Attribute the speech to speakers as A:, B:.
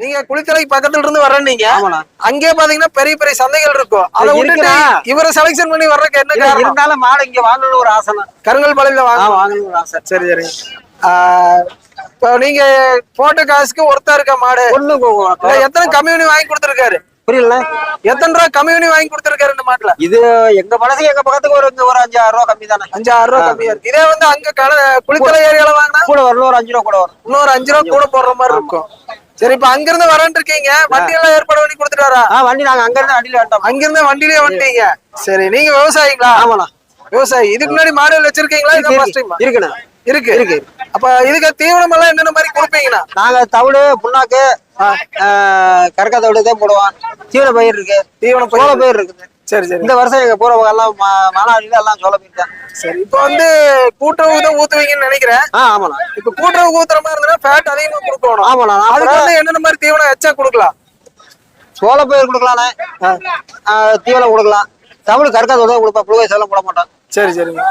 A: நீங்க குளித்தலைக்கு பக்கத்துல இருந்து வர்றீங்க அங்கே பாத்தீங்கன்னா பெரிய பெரிய சந்தைகள் இருக்கும். அதை விட்டுட்டு. இவரை செலக்ஷன் பண்ணி வர்றதுக்கு என்ன
B: இருந்தாலும் மாடு இங்க வாங்கணும்னு ஒரு ஆசைண்ணா.
A: கருங்கல் பாளையில
B: ஆ
A: வாங்க
B: வாங்கணும்னு ஒரு ஆசை.
A: சரி சரி. இப்போ நீங்க போட்ட காசுக்கு ஒருத்தா இருக்க மாடு?
B: ஒண்ணு
A: எத்தனை கம்யூனி வாங்கி கொடுத்துருக்காரு?
B: புரியல.
A: எத்தனை ரூபா கம்யூனி வாங்கி கொடுத்துருக்காரு இந்த மாட்டுல?
B: இது எங்க மனசுக்கு எங்க பக்கத்துக்கு ஒரு ஒரு அஞ்சு ஆறு ரூபா கம்மி தானே.
A: அஞ்சு ஆறு ரூபா கம்மியா இருக்கு. இதே வந்து அங்க குளித்தலை ஏரியால வாங்கினா?
B: கூட வரணும் ஒரு அஞ்சு ரூபா கூட வரும்.
A: இன்னொரு அஞ்சு ரூபா கூட போடுற மாதிரி இருக்கும். சரி இப்ப அங்க இருந்து வரேன் இருக்கீங்க. வண்டி எல்லாம் ஏற்பாடு பண்ணி கொடுத்துட்டு வரா?
B: வண்டி நாங்க அங்க இருந்து அடியில வேண்டாம்
A: அங்க இருந்து வண்டியிலே வந்துட்டீங்க. சரி நீங்க விவசாயிங்களா?
B: ஆமாண்ணா.
A: விவசாயி இதுக்கு முன்னாடி மாடுகள் வச்சிருக்கீங்களா? இது ஃபர்ஸ்ட் டைம்
B: இருக்குண்ணா.
A: இருக்கு.
B: இருக்கு.
A: அப்ப இதுக்கு தீவனம் எல்லாம் என்னென்ன மாதிரி கொடுப்பீங்கண்ணா?
B: நாங்க தவிடு புண்ணாக்கு கறக்க தவிடு தான் போடுவோம். தீவன பயிர் இருக்கு.
A: தீவனம்
B: சோள
A: பயிர்.
B: பயிர் இருக்குது.
A: சரி சரி.
B: இந்த வருஷம் எங்க பூரவங்க எல்லாம் மானாடியில எல்லாம் சோள பயிர் தான்
A: சரி இப்போ வந்து கூட்டுறவு தான் ஊத்துவீங்கன்னு நினைக்கிறேன்.
B: ஆ ஆமாண்ணா
A: இப்ப கூட்டுறவு ஊத்துற மாதிரி இருந்தா ஃபேட் அதிகமா கொடுக்கணும்.
B: ஆமாண்ணா
A: அதுக்கு வந்து என்னென்ன மாதிரி தீவனம் எச்சா கொடுக்கலாம்?
B: சோள பயிர் கொடுக்கலாண்ணே தீவனம் கொடுக்கலாம். தமிழ் கறக்க தவிடு கொடுப்பேன் புழுவை செல்லம் போட மாட்டோம்.
A: சரி சரிங்க